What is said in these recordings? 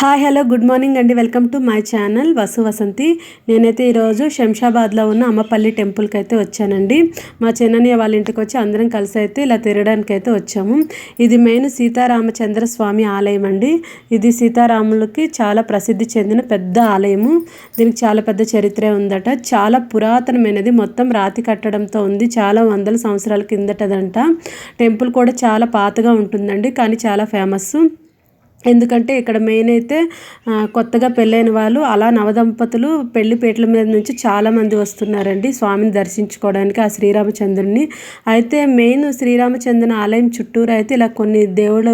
Hi hello good morning అండి. Welcome to my channel Vasu Vasanthi. నేనైతే ఈరోజు శంషాబాద్లో ఉన్న అమ్మపల్లి టెంపుల్కి అయితే వచ్చానండి. మా చిన్నయ్య వాళ్ళ ఇంటికి వచ్చి అందరం కలిసి అయితే ఇలా తిరగడానికి అయితే వచ్చాము. ఇది మెయిన్ సీతారామచంద్ర స్వామి ఆలయం అండి. ఇది సీతారాములకి చాలా ప్రసిద్ధి చెందిన పెద్ద ఆలయము. దీనికి చాలా పెద్ద చరిత్ర ఉందట. చాలా పురాతనమైనది. మొత్తం రాతి కట్టడంతో ఉంది. చాలా వందల సంవత్సరాల కిందటదంట. టెంపుల్ కూడా చాలా పాతగా ఉంటుందండి. కానీ చాలా ఫేమస్ ఎందుకంటే ఇక్కడ మెయిన్ అయితే కొత్తగా పెళ్ళైన వాళ్ళు అలా నవదంపతులు పెళ్ళిపేటల మీద నుంచి చాలామంది వస్తున్నారండి స్వామిని దర్శించుకోవడానికి ఆ శ్రీరామచంద్రుని అయితే మెయిన్ శ్రీరామచంద్రుని ఆలయం చుట్టూరు అయితే ఇలా కొన్ని దేవుళ్ళ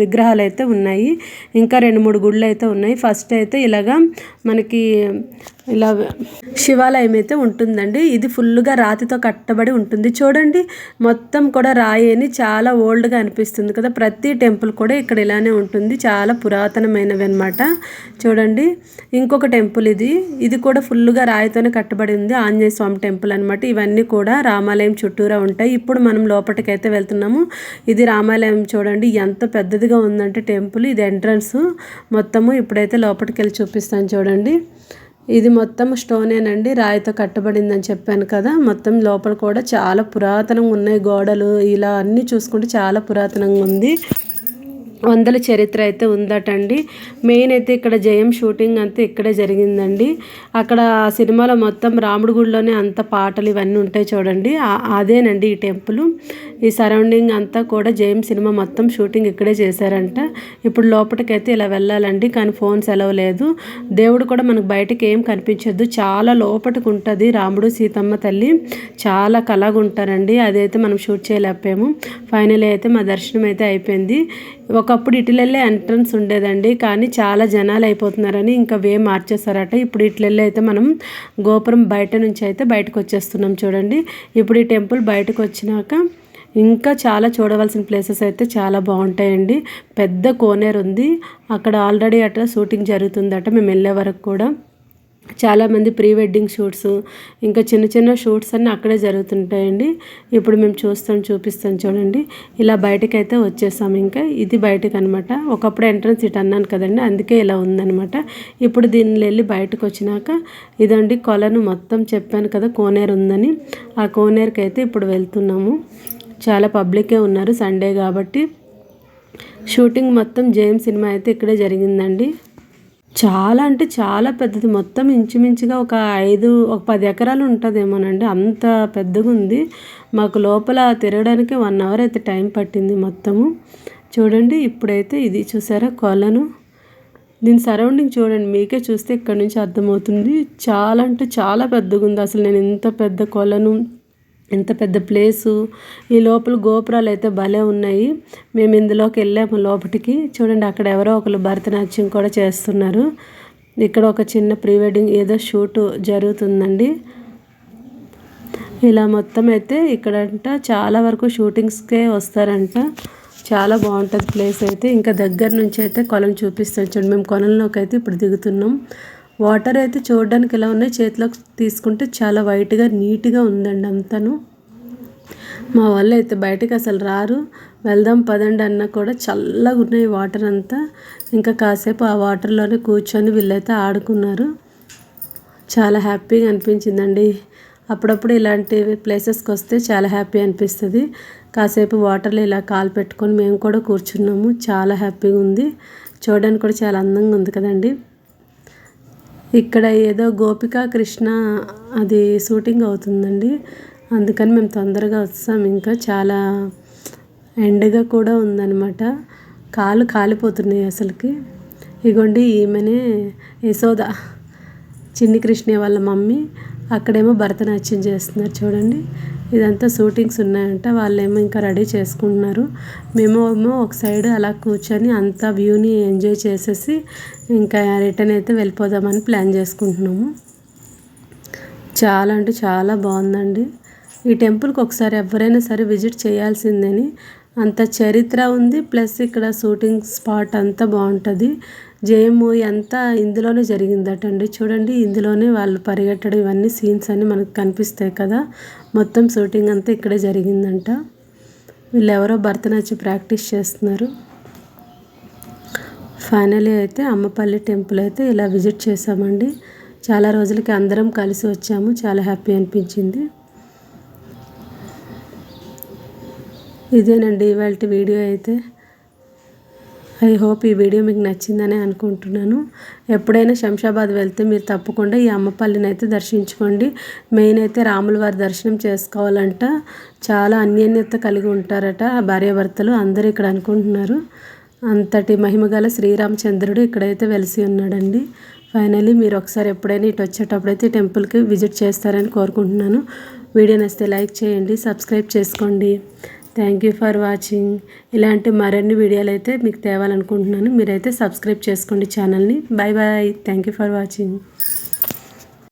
విగ్రహాలు అయితే ఉన్నాయి. ఇంకా రెండు మూడు గుళ్ళు అయితే ఉన్నాయి. ఫస్ట్ అయితే ఇలాగా మనకి ఇలా శివాలయం అయితే ఉంటుందండి. ఇది ఫుల్గా రాతితో కట్టబడి ఉంటుంది. చూడండి మొత్తం కూడా రాయి అని చాలా ఓల్డ్గా అనిపిస్తుంది కదా. ప్రతి టెంపుల్ కూడా ఇక్కడ ఇలానే ఉంటుంది. చాలా పురాతనమైనవి అనమాట చూడండి ఇంకొక టెంపుల్ ఇది. ఇది కూడా ఫుల్గా రాయితోనే కట్టబడి ఉంది. ఆంజనేయ స్వామి టెంపుల్ అనమాట ఇవన్నీ కూడా రామాలయం చుట్టూరా ఉంటాయి. ఇప్పుడు మనం లోపలికైతే వెళ్తున్నాము. ఇది రామాలయం చూడండి ఎంత పెద్దదిగా ఉందంటే టెంపుల్. ఇది ఎంట్రన్స్ మొత్తము. ఇప్పుడైతే లోపలికి వెళ్ళి చూపిస్తాను చూడండి. ఇది మొత్తం స్టోనేనండి. రాయితో కట్టబడిందని చెప్పాను కదా మొత్తం లోపల కూడా చాలా పురాతనంగా ఉన్నాయి గోడలు. ఇలా అన్నీ చూసుకుంటే చాలా పురాతనంగా ఉంది. వందల చరిత్ర అయితే ఉందటండి. మెయిన్ అయితే ఇక్కడ జయం షూటింగ్ అంతా ఇక్కడే జరిగిందండి. అక్కడ ఆ సినిమాలో మొత్తం రాముడి గుడిలోనే అంత పాటలు ఇవన్నీ ఉంటాయి చూడండి. అదేనండి ఈ టెంపుల్. ఈ సరౌండింగ్ అంతా కూడా జయం సినిమా మొత్తం షూటింగ్ ఇక్కడే చేశారంట. ఇప్పుడు లోపలికైతే ఇలా వెళ్ళాలండి కానీ ఫోన్స్ సెలవు లేదు. దేవుడు కూడా మనకు బయటకి ఏం కనిపించద్దు. చాలా లోపటికి ఉంటుంది రాముడు సీతమ్మ తల్లి. చాలా కళగా ఉంటారండి. అదైతే మనం షూట్ చేయలేకపోయాము. ఫైనల్ అయితే మా దర్శనం అయితే అయిపోయింది. ఒకప్పుడు ఇటులెళ్ళే ఎంట్రన్స్ ఉండేదండి కానీ చాలా జనాలు అయిపోతున్నారని ఇంకా వే మార్చేస్తారట ఇప్పుడు ఇటులెళ్ళి అయితే మనం గోపురం బయట నుంచి అయితే బయటకు వచ్చేస్తున్నాం చూడండి. ఇప్పుడు ఈ టెంపుల్ బయటకు వచ్చినాక ఇంకా చాలా చూడవలసిన ప్లేసెస్ అయితే చాలా బాగుంటాయండి. పెద్ద కోనేరు ఉంది అక్కడ ఆల్రెడీ అట్లా షూటింగ్ జరుగుతుందట మేము వెళ్ళే వరకు కూడా. చాలామంది ప్రీ వెడ్డింగ్ షూట్స్ ఇంకా చిన్న చిన్న షూట్స్ అన్నీ అక్కడే జరుగుతుంటాయండి. ఇప్పుడు మేము చూస్తాం చూపిస్తాం చూడండి. ఇలా బయటకు అయితే వచ్చేసాం ఇంకా. ఇది బయటకు అనమాట ఒకప్పుడు ఎంట్రన్స్ ఇటు అన్నాను కదండి అందుకే ఇలా ఉందనమాట ఇప్పుడు దీనిలో వెళ్ళి బయటకు వచ్చినాక ఇదండి కొలను మొత్తం చెప్పాను కదా కోనేరు ఉందని. ఆ కోనేరుకి అయితే ఇప్పుడు వెళ్తున్నాము. చాలా పబ్లికే ఉన్నారు సండే కాబట్టి. షూటింగ్ మొత్తం జేమ్ సినిమా అయితే ఇక్కడే జరిగిందండి. చాలా అంటే చాలా పెద్దది. మొత్తం ఇంచుమించుగా ఒక ఐదు ఒక పది ఎకరాలు ఉంటుందేమోనండి. అంత పెద్దగా ఉంది మాకు లోపల తిరగడానికి వన్ అవర్ అయితే టైం పట్టింది మొత్తము. చూడండి ఇప్పుడైతే ఇది చూసారా కొలను. దీని సరౌండింగ్ చూడండి మీకే చూస్తే ఇక్కడ నుంచి అర్థమవుతుంది. చాలా అంటే చాలా పెద్దగా ఉంది అసలు నేను ఇంత పెద్ద కొలను ఎంత పెద్ద ప్లేసు. ఈ లోపల గోపురాలు అయితే భలే ఉన్నాయి. మేము ఇందులోకి వెళ్ళాము లోపలికి చూడండి అక్కడ ఎవరో ఒకరు భరతనాట్యం కూడా చేస్తున్నారు. ఇక్కడ ఒక చిన్న ప్రీ వెడ్డింగ్ ఏదో షూట్ జరుగుతుందండి. ఇలా మొత్తం అయితే ఇక్కడంట చాలా వరకు షూటింగ్స్కే వస్తారంట. చాలా బాగుంటుంది ప్లేస్ అయితే. ఇంకా దగ్గర నుంచి అయితే కొలం చూపిస్తాను. చూడండి మేము కొలంలోకి అయితే ఇప్పుడు దిగుతున్నాం. వాటర్ అయితే చూడడానికి ఎలా ఉన్నాయి? చేతిలోకి తీసుకుంటే చాలా వైట్గా నీట్గా ఉందండి అంతాను. మా వాళ్ళు అయితే బయటకు అసలు రారు. వెళ్దాం పదండి అన్న కూడా చల్లగా ఉన్నాయి వాటర్ అంతా. ఇంకా కాసేపు ఆ వాటర్లోనే కూర్చొని వీళ్ళైతే ఆడుకున్నారు. చాలా హ్యాపీగా అనిపించిందండి. అప్పుడప్పుడు ఇలాంటి ప్లేసెస్కి వస్తే చాలా హ్యాపీ అనిపిస్తుంది. కాసేపు వాటర్లో ఇలా కాలు పెట్టుకొని మేము కూడా కూర్చున్నాము. చాలా హ్యాపీగా ఉంది. చూడడానికి కూడా చాలా అందంగా ఉంది కదండి. ఇక్కడ ఏదో గోపిక కృష్ణ అది షూటింగ్ అవుతుందండి. అందుకని మేము తొందరగా వస్తాం. ఇంకా చాలా ఎండగా కూడా ఉందన్నమాట. కాలు కాలిపోతున్నాయి అసలుకి. ఇగోండి ఈమెనే యశోద చిన్ని కృష్ణ వాళ్ళ మమ్మీ అక్కడేమో భరతనాట్యం చేస్తున్నారు చూడండి. ఇదంతా షూటింగ్స్ ఉన్నాయంట. వాళ్ళేమో ఇంకా రెడీ చేసుకుంటున్నారు. మేము ఏమో ఒక సైడ్ అలా కూర్చొని అంతా వ్యూని ఎంజాయ్ చేసేసి ఇంకా రిటర్న్ అయితే వెళ్ళిపోదామని ప్లాన్ చేసుకుంటున్నాము. చాలా అంటే చాలా బాగుందండి. ఈ టెంపుల్కి ఒకసారి ఎవరైనా సరే విజిట్ చేయాల్సిందని అంత చరిత్ర ఉంది. ప్లస్ ఇక్కడ షూటింగ్ స్పాట్ అంతా బాగుంటుంది. జేఎం మూవీ అంతా ఇందులోనే జరిగిందట అండి చూడండి ఇందులోనే వాళ్ళు పరిగెట్టడం ఇవన్నీ సీన్స్ అన్నీ మనకు కనిపిస్తాయి కదా. మొత్తం షూటింగ్ అంతా ఇక్కడే జరిగిందంట. వీళ్ళు ఎవరో భరతనాట్యం ప్రాక్టీస్ చేస్తున్నారు. ఫైనలీ అయితే అమ్మపల్లి టెంపుల్ అయితే ఇలా విజిట్ చేసామండి చాలా రోజులకి అందరం కలిసి వచ్చాము. చాలా హ్యాపీ అనిపించింది. ఇదేనండి ఇవాళ వీడియో అయితే. ఐ హోప్ ఈ వీడియో మీకు నచ్చిందని అనుకుంటున్నాను. ఎప్పుడైనా శంషాబాద్ వెళ్తే మీరు తప్పకుండా ఈ అమ్మపల్లిని అయితే దర్శించుకోండి. మెయిన్ అయితే రాముల వారి దర్శనం చేసుకోవాలంట. చాలా అన్యోన్యత కలిగి ఉంటారట భార్యాభర్తలు. అందరూ ఇక్కడ అనుకుంటున్నారు. అంతటి మహిమగల శ్రీరామచంద్రుడు ఇక్కడైతే వెలిసి ఉన్నాడండి. ఫైనలీ మీరు ఒకసారి ఎప్పుడైనా ఇటు వచ్చేటప్పుడైతే టెంపుల్కి విజిట్ చేస్తారని కోరుకుంటున్నాను. వీడియో నచ్చితే లైక్ చేయండి సబ్స్క్రైబ్ చేసుకోండి. థ్యాంక్ యూ ఫర్ వాచింగ్ ఇలాంటి మరిన్ని వీడియోలు అయితే మీకు తేవాలనుకుంటున్నాను. మీరైతే సబ్స్క్రైబ్ చేసుకోండి ఛానల్ని. Bye bye thank you for watching